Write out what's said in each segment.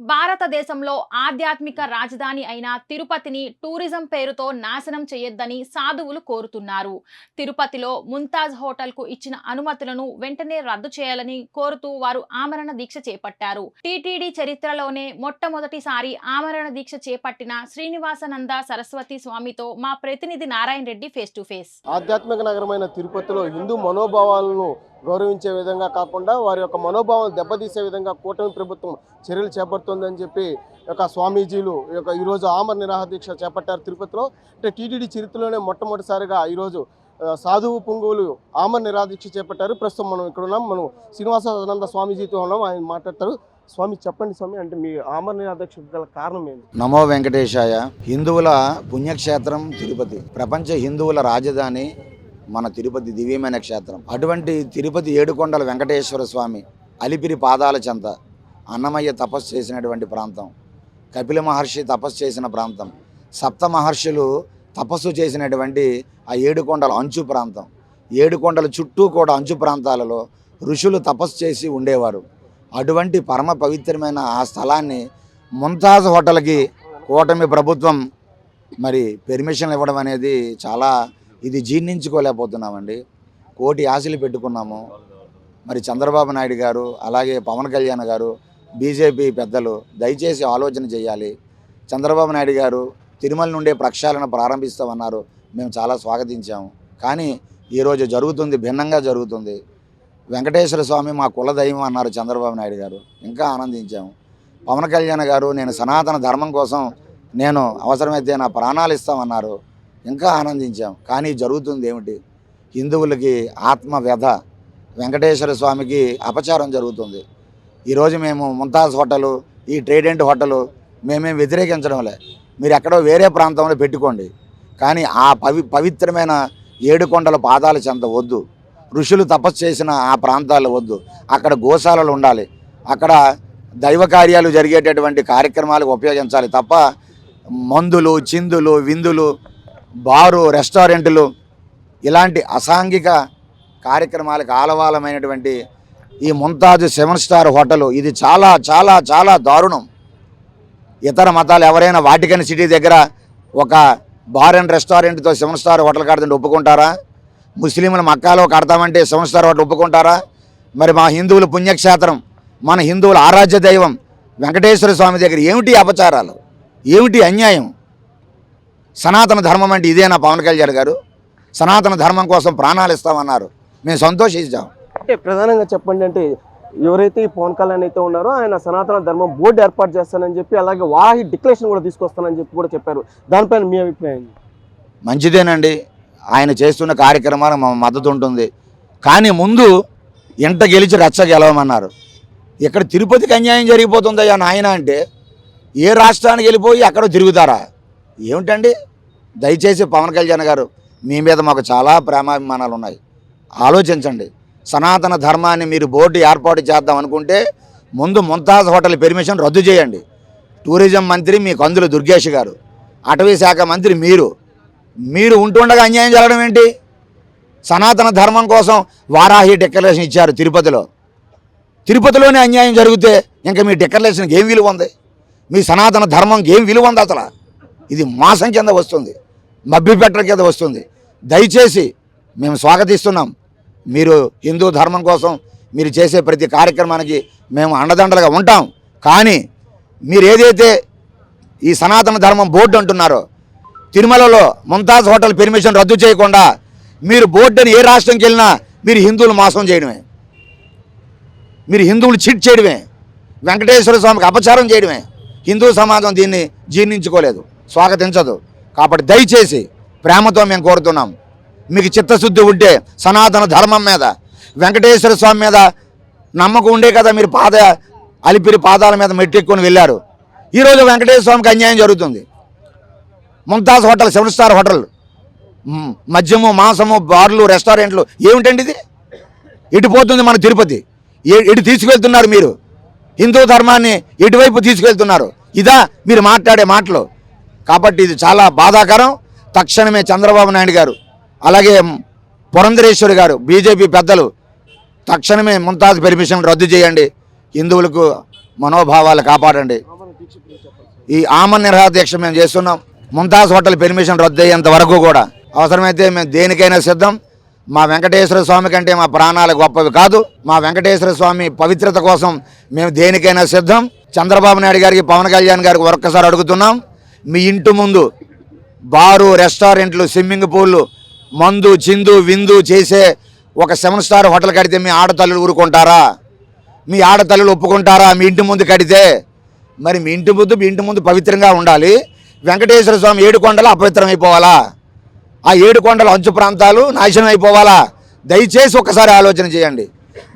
భారతదేశంలో ఆధ్యాత్మిక రాజధాని అయిన తిరుపతిని టూరిజం పేరుతో నాశనం చేయొద్దని సాధువులు కోరుతున్నారు. తిరుపతిలో ముంతాజ్ హోటల్కు ఇచ్చిన అనుమతులను వెంటనే రద్దు చేయాలని కోరుతూ వారు ఆమరణ దీక్ష చేపట్టారు. టీటీడీ చరిత్రలోనే మొట్టమొదటిసారి ఆమరణ దీక్ష చేపట్టిన శ్రీనివాసనంద సరస్వతి స్వామితో మా ప్రతినిధి Narayana Reddy face to face. ఆధ్యాత్మిక నగరమైన తిరుపతిలో హిందూ మనోభావాలను గౌరవించే విధంగా కాకుండా వారి యొక్క మనోభావాలు దెబ్బతీసే విధంగా కూటమి ప్రభుత్వం చర్యలు చేపడుతుందని చెప్పి యొక్క స్వామీజీలు యొక్క ఈరోజు ఆమర నిరాహార దీక్ష చేపట్టారు తిరుపతిలో. అంటే టీటీడీ చరిత్రలోనే మొట్టమొదటిసారిగా ఈరోజు సాధువు పుంగువులు ఆమర నిరాహార చేపట్టారు. ప్రస్తుతం మనం ఇక్కడ ఉన్నాం. మనం శ్రీనివాసానంద స్వామీజీతో ఉన్నాం. ఆయన మాట్లాడతారు. స్వామి చెప్పండి స్వామి అంటే మీ ఆమర నిరాహార గల కారణం ఏంటి? నమో వెంకటేశాయ. హిందువుల పుణ్యక్షేత్రం తిరుపతి. ప్రపంచ హిందువుల రాజధాని మన తిరుపతి దివ్యమైన క్షేత్రం. అటువంటి తిరుపతి ఏడుకొండల వెంకటేశ్వర స్వామి అలిపిరి పాదాల చెంత అన్నమయ్య తపస్సు చేసినటువంటి ప్రాంతం. కపిల మహర్షి తపస్సు చేసిన ప్రాంతం. సప్త మహర్షులు తపస్సు చేసినటువంటి ఆ ఏడుకొండల అంచు ప్రాంతం. ఏడుకొండల చుట్టూ కూడా అంచు ప్రాంతాలలో ఋషులు తపస్సు చేసి ఉండేవారు. అటువంటి పరమ పవిత్రమైన ఆ స్థలాన్ని ముంతాజ్ హోటల్కి కూటమి ప్రభుత్వం మరి పెర్మిషన్ ఇవ్వడం అనేది చాలా ఇది జీర్ణించుకోలేకపోతున్నామండి. కోటి ఆశలు పెట్టుకున్నాము. మరి చంద్రబాబు నాయుడు గారు అలాగే పవన్ కళ్యాణ్ గారు బీజేపీ పెద్దలు దయచేసి ఆలోచన చేయాలి. చంద్రబాబు నాయుడు గారు తిరుమల నుండే ప్రక్షాళన ప్రారంభిస్తామన్నారు. మేము చాలా స్వాగతించాము. కానీ ఈరోజు జరుగుతుంది భిన్నంగా జరుగుతుంది. వెంకటేశ్వర స్వామి మా కుల దైవం అన్నారు చంద్రబాబు నాయుడు గారు. ఇంకా ఆనందించాము. పవన్ కళ్యాణ్ గారు నేను సనాతన ధర్మం కోసం నేను అవసరమైతే నా ప్రాణాలు ఇస్తామన్నారు. ఇంకా ఆనందించాం. కానీ జరుగుతుంది ఏమిటి? హిందువులకి ఆత్మ వ్యధ వెంకటేశ్వర స్వామికి అపచారం జరుగుతుంది. ఈరోజు మేము ముంతాజ్ హోటలు ఈ ట్రేడెంట్ హోటలు మేమేం వ్యతిరేకించడంలే. మీరు ఎక్కడో వేరే ప్రాంతంలో పెట్టుకోండి. కానీ ఆ పవి పవిత్రమైన ఏడుకొండల పాదాల చెంత వద్దు. ఋషులు తపస్సు చేసిన ఆ ప్రాంతాలు వద్దు. అక్కడ గోశాలలు ఉండాలి. అక్కడ దైవ కార్యాలు జరిగేటటువంటి కార్యక్రమాలకు ఉపయోగించాలి తప్ప మందులు చిందులు విందులు బారు రెస్టారెంట్లు ఇలాంటి అసాంఘిక కార్యక్రమాలకు ఆలవాలమైనటువంటి ఈ ముంతాజ్ సెవెన్ స్టార్ హోటల్. ఇది చాలా చాలా చాలా దారుణం. ఇతర మతాలు ఎవరైనా వాటికన్ సిటీ దగ్గర ఒక బార్ అండ్ రెస్టారెంట్తో సెవెన్ స్టార్ హోటల్ కడుతుంటే ఒప్పుకుంటారా? ముస్లింలు మక్కాలో కడతామంటే సెవెన్ స్టార్ హోటల్ ఒప్పుకుంటారా? మరి మా హిందువుల పుణ్యక్షేత్రం మన హిందువుల ఆరాధ్య దైవం వెంకటేశ్వర స్వామి దగ్గర ఏమిటి అపచారాలు? ఏమిటి అన్యాయం? సనాతన ధర్మం అంటే ఇదేనా పవన్ కళ్యాణ్ గారు. సనాతన ధర్మం కోసం ప్రాణాలు ఇస్తామన్నారు. మేము సంతోషించాం. అంటే ప్రధానంగా చెప్పండి అంటే ఎవరైతే ఈ పవన్ కళ్యాణ్ అయితే ఉన్నారో ఆయన సనాతన ధర్మం బోర్డు ఏర్పాటు చేస్తానని చెప్పి అలాగే వాహి డిక్లరేషన్ కూడా తీసుకొస్తానని చెప్పి కూడా చెప్పారు. దానిపైన మీ అభిప్రాయం? మంచిదేనండి. ఆయన చేస్తున్న కార్యక్రమాలకు మా మద్దతు ఉంటుంది. కానీ ముందు ఎంట గెలిచి రచ్చ గెలవమన్నారు. ఇక్కడ తిరుపతికి అన్యాయం జరిగిపోతుందయ్యా నాయన అంటే ఏ రాష్ట్రానికి వెళ్ళిపోయి అక్కడ తిరుగుతారా? ఏమిటండి? దయచేసి పవన్ కళ్యాణ్ గారు మీ మీద మాకు చాలా ప్రేమాభిమానాలు ఉన్నాయి. ఆలోచించండి. సనాతన ధర్మాన్ని మీరు బోర్డు ఏర్పాటు చేద్దాం అనుకుంటే ముందు ముంతాజ్ హోటల్ పెర్మిషన్ రద్దు చేయండి. టూరిజం మంత్రి మీ కందుల దుర్గేష్ గారు అటవీ శాఖ మంత్రి మీరు. మీరు ఉంటుండగా అన్యాయం జరగడం ఏంటి? సనాతన ధర్మం కోసం వారాహి డిక్లరేషన్ ఇచ్చారు తిరుపతిలో. తిరుపతిలోనే అన్యాయం జరిగితే ఇంకా మీ డిక్లరేషన్కి ఏం విలువ ఉంది? మీ సనాతన ధర్మంకి ఏం విలువ ఉంది అసలు? ఇది మాసం కింద వస్తుంది. మబ్బిపెట్టల కింద వస్తుంది. దయచేసి మేము స్వాగతిస్తున్నాం. మీరు హిందూ ధర్మం కోసం మీరు చేసే ప్రతి కార్యక్రమానికి మేము అండదండలుగా ఉంటాం. కానీ మీరు ఏదైతే ఈ సనాతన ధర్మం బోర్డు అంటున్నారో తిరుమలలో ముంతాజ్ హోటల్ పెర్మిషన్ రద్దు చేయకుండా మీరు బోర్డుని ఏ రాష్ట్రంకి వెళ్ళినా మీరు హిందువులు మోసం చేయడమే. మీరు హిందువులు చిట్ చేయడమే. వెంకటేశ్వర స్వామికి అపచారం చేయడమే. హిందూ సమాజం దీన్ని జీర్ణించుకోలేదు. స్వాగతించదు. కాబట్టి దయచేసి ప్రేమతో మేము కోరుతున్నాం. మీకు చిత్తశుద్ధి ఉంటే సనాతన ధర్మం మీద వెంకటేశ్వర స్వామి మీద నమ్మకం ఉండే కదా మీరు పాద అలిపిరి పాదాల మీద మెట్టెక్కుని వెళ్ళారు. ఈరోజు వెంకటేశ్వర స్వామికి అన్యాయం జరుగుతుంది. Mumtaz hotel seven star hotel మద్యము మాంసము బార్లు రెస్టారెంట్లు ఏమిటండి ఇది? ఎటు పోతుంది మన తిరుపతి. ఇటు ఎటు తీసుకెళ్తున్నారు మీరు. హిందూ ధర్మాన్ని ఎటువైపు తీసుకెళ్తున్నారు? ఇదా మీరు మాట్లాడే మాటలు. కాబట్టి ఇది చాలా బాధాకరం. తక్షణమే చంద్రబాబు నాయుడు గారు అలాగే పురంధరేశ్వరి గారు బీజేపీ పెద్దలు తక్షణమే ముంతాజ్ పెర్మిషన్ రద్దు చేయండి. హిందువులకు మనోభావాలు కాపాడండి. ఈ ఆమరణ నిరహార మేము చేస్తున్నాం. ముంతాజ్ హోటల్ పెర్మిషన్ రద్దు అయ్యేంత వరకు కూడా అవసరమైతే మేము దేనికైనా సిద్ధం. మా వెంకటేశ్వర స్వామి కంటే మా ప్రాణాలు గొప్పవి కాదు. మా వెంకటేశ్వర స్వామి పవిత్రత కోసం మేము దేనికైనా సిద్ధం. చంద్రబాబు నాయుడు గారికి పవన్ కళ్యాణ్ గారికి ఒక్కసారి అడుగుతున్నాం. మీ ఇంటి ముందు బారు రెస్టారెంట్లు స్విమ్మింగ్ పూల్లు మందు చిందు విందు చేసే ఒక సెవెన్ స్టార్ హోటల్ కడితే మీ ఆడతల్లులు ఊరుకుంటారా? మీ ఆడతల్లులు ఒప్పుకుంటారా మీ ఇంటి ముందు కడితే? మరి మీ ఇంటి ముందు మీ ఇంటి ముందు పవిత్రంగా ఉండాలి. వెంకటేశ్వర స్వామి ఏడు కొండలు అపవిత్రం అయిపోవాలా ఆ ఏడు కొండల అంచు ప్రాంతాలు నాశనం అయిపోవాలా దయచేసి ఒక్కసారి ఆలోచన చేయండి.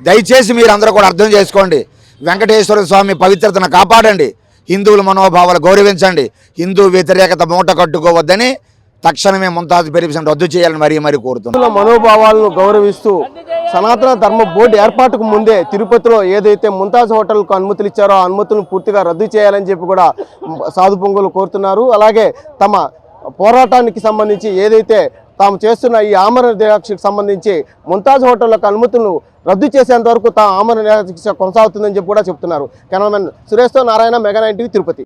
దయచేసి మీరు అందరూ కూడా అర్థం చేసుకోండి. వెంకటేశ్వర స్వామి పవిత్రతను కాపాడండి. హిందువుల మనోభావాలు గౌరవించండి. హిందూ వ్యతిరేకత మూట కట్టుకోవద్దని తక్షణమే ముంతాజ్ పెరిమిషన్ రద్దు చేయాలని మరీ మరీ కోరుతున్నాం. మనోభావాలను గౌరవిస్తూ సనాతన ధర్మ బోర్డు ఏర్పాటుకు ముందే తిరుపతిలో ఏదైతే ముంతాజ్ హోటల్కు అనుమతులు ఇచ్చారో ఆ అనుమతులను పూర్తిగా రద్దు చేయాలని చెప్పి కూడా సాధు పొంగులు కోరుతున్నారు. అలాగే తమ పోరాటానికి సంబంధించి ఏదైతే తాము చేస్తున్న ఈ ఆమరణ దీక్షకు సంబంధించి ముంతాజ్ హోటళ్ళకు అనుమతులను రద్దు చేసేంత వరకు తా ఆమరణ దీక్ష కొనసాగుతుందని చెప్పి కూడా చెప్తున్నారు. Cameraman సురేష్తో Narayana mega nine TV Tirupati.